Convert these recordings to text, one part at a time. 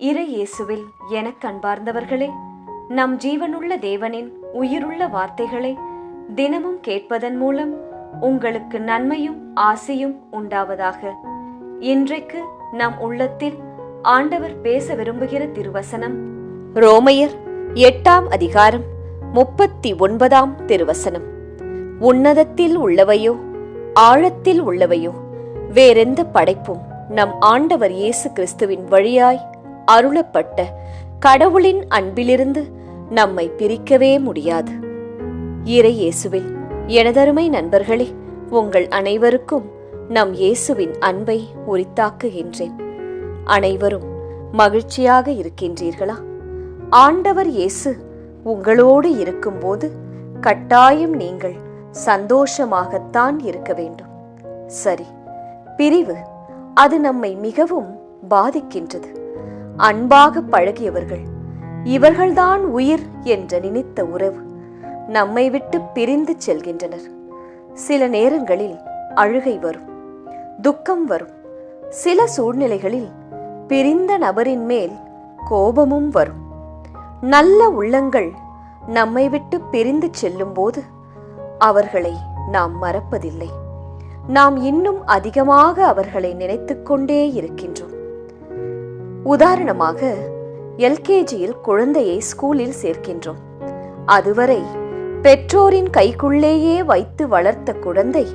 இறை இயேசுவில் எனக் கண்பார்ந்தவர்களே நம் ஜீவனுள்ள தேவனின் உயிருள்ள வார்த்தைகளை தினமும் கேட்பதன் மூலம் உங்களுக்கு நன்மையும் ஆசையும் உண்டாவதாக. இன்றைக்கு நம் உள்ளத்தில் ஆண்டவர் பேச விரும்புகிற திருவசனம் ரோமையர் எட்டாம் அதிகாரம் முப்பத்தி ஒன்பதாம் திருவசனம். உன்னதத்தில் உள்ளவையோ ஆழத்தில் உள்ளவையோ வேறெந்த படைப்பும் நம் ஆண்டவர் இயேசு கிறிஸ்துவின் வழியாய் அருளப்பட்ட கடவுளின் அன்பிலிருந்து நம்மை பிரிக்கவே முடியாது. இறை இயேசுவில் எனதருமை நண்பர்களே உங்கள் அனைவருக்கும் நம் இயேசுவின் அன்பை உரித்தாக்குகின்றேன். அனைவரும் மகிழ்ச்சியாக இருக்கின்றீர்களா? ஆண்டவர் இயேசு உங்களோடு இருக்கும்போது கட்டாயம் நீங்கள் சந்தோஷமாகத்தான் இருக்க வேண்டும். சரி பிரிவு அது நம்மை மிகவும் பாதிக்கின்றது. அன்பாக பழகியவர்கள். இவர்கள்தான் உயிர் என்று நினைத்த உறவு நம்மை விட்டு பிரிந்து செல்கின்றனர். சில நேரங்களில் அழுகை வரும் துக்கம் வரும். சில சூழ்நிலைகளில் பிரிந்த நபரின் மேல் கோபமும் வரும். நல்ல உள்ளங்கள் நம்மை விட்டு பிரிந்து செல்லும்போது அவர்களை நாம் மறப்பதில்லை. நாம் இன்னும் அதிகமாக அவர்களை நினைத்துக்கொண்டே இருக்கின்றோம். உதாரணமாக எல்கேஜியில் குழந்தையை ஸ்கூலில் சேர்க்கின்றோம். அதுவரை பெற்றோரின் கைக்குள்ளேயே வைத்து வளர்த்த குழந்தை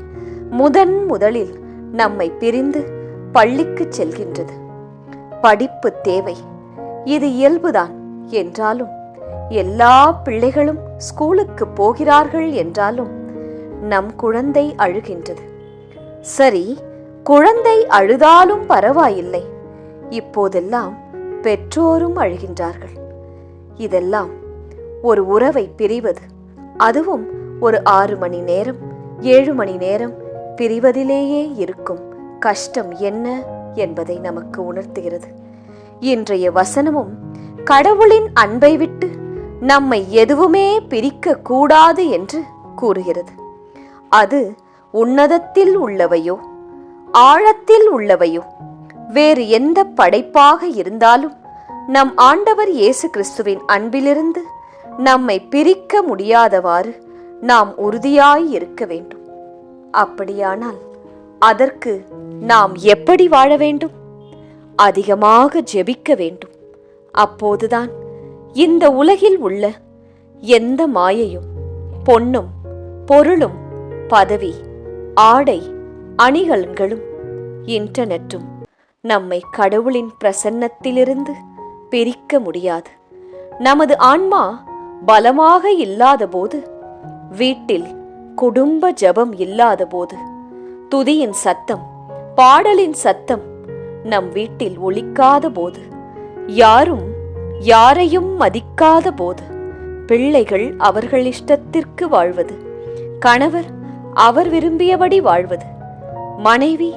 முதன் முதலில் நம்மை பிரிந்து பள்ளிக்கு செல்கின்றது. படிப்பு தேவை. இது இயல்புதான் என்றாலும் எல்லா பிள்ளைகளும் ஸ்கூலுக்கு போகிறார்கள் என்றாலும் நம் குழந்தை அழுகின்றது. சரி குழந்தை அழுதாலும் பரவாயில்லை. இப்போதெல்லாம் பெற்றோரும் அழுகின்றார்கள். இதெல்லாம் ஒரு உறவை பிரிவது அதுவும் ஒரு ஆறு மணி நேரம் ஏழு மணி நேரம் பிரிவதிலேயே இருக்கும் கஷ்டம் என்ன என்பதை நமக்கு உணர்த்துகிறது. இன்றைய வசனமும் கடவுளின் அன்பை விட்டு நம்மை எதுவுமே பிரிக்க கூடாது என்று கூறுகிறது. அது உன்னதத்தில் உள்ளவையோ ஆழத்தில் உள்ளவையோ வேறு எந்த படைப்பாக இருந்தாலும் நம் ஆண்டவர் இயேசு கிறிஸ்துவின் அன்பிலிருந்து நம்மை பிரிக்க முடியாதவாறு நாம் உறுதியாய் இருக்க வேண்டும். அப்படியானால் அதற்கு நாம் எப்படி வாழ வேண்டும்? அதிகமாக ஜெபிக்க வேண்டும். அப்போதுதான் இந்த உலகில் உள்ள எந்த மாயையும் பொன்னும் பொருளும் பதவி ஆடை அணிகலன்களும் இன்டர்நெட்டும் நம்மை கடவுளின் பிரசன்னத்திலிருந்து பிரிக்க முடியாது. நமது ஆன்மா பலமாக இல்லாதபோது வீட்டில் குடும்ப ஜபம் இல்லாதபோது துதியின் சத்தம் பாடலின் சத்தம் நம் வீட்டில் ஒழிக்காத போது யாரும் யாரையும் மதிக்காத போது பிள்ளைகள் அவர்கள் இஷ்டத்திற்கு வாழ்வது கணவர் அவர் விரும்பியபடி வாழ்வது மனைவி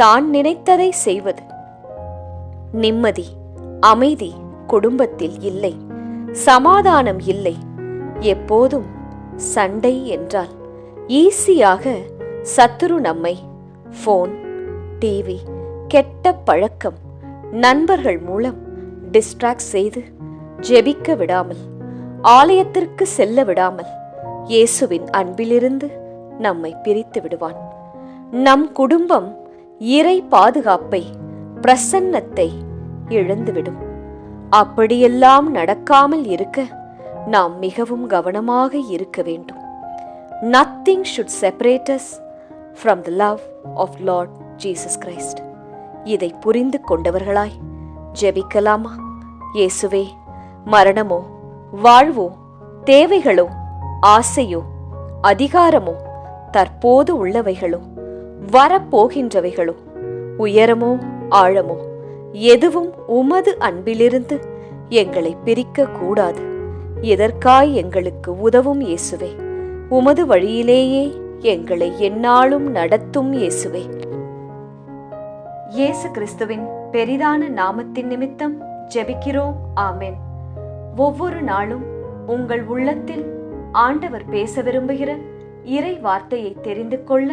தான் நினைத்ததை செய்வது. நிம்மதி அமைதி குடும்பத்தில் இல்லை. சமாதானம் இல்லை. எப்போதும் சண்டை என்றால் ஈஸியாக சத்துரு நம்மை ஃபோன் டிவி கெட்ட பழக்கம் நண்பர்கள் மூலம் டிஸ்ட்ராக்ட் செய்து ஜெபிக்க விடாமல் ஆலயத்திற்கு செல்ல விடாமல் இயேசுவின் அன்பிலிருந்து நம்மை பிரித்து விடுவான். நம் குடும்பம் இறை பாதுகாப்பை பிரசன்னத்தை இழந்துவிடும். அப்படியெல்லாம் நடக்காமல் இருக்க நாம் மிகவும் கவனமாக இருக்க வேண்டும். Nothing should separate us from the love of Lord Jesus Christ இதை புரிந்து கொண்டவர்களாய் ஜெபிக்கலாமா? இயேசுவே மரணமோ வாழ்வோ தேவைகளோ ஆசையோ அதிகாரமோ தற்போது உள்ளவைகளோ வரப்போகின்றவைகளோ? உயரமோ ஆழமோ? எதுவும் உமது அன்பிலிருந்து எங்களை பிரிக்க கூடாது எதற்காய் எங்களுக்கு உதவும் இயேசுவே? உமது வழியிலேயே எங்களை எந்நாளும் நடத்தும் இயேசுவே. இயேசு கிறிஸ்துவின் பெரிதான நாமத்தின் நிமித்தம் ஜெபிக்கிறோம். ஆமேன். ஒவ்வொரு நாளும் உங்கள் உள்ளத்தில் ஆண்டவர் பேச விரும்புகிற இறை வார்த்தையை தெரிந்து கொள்ள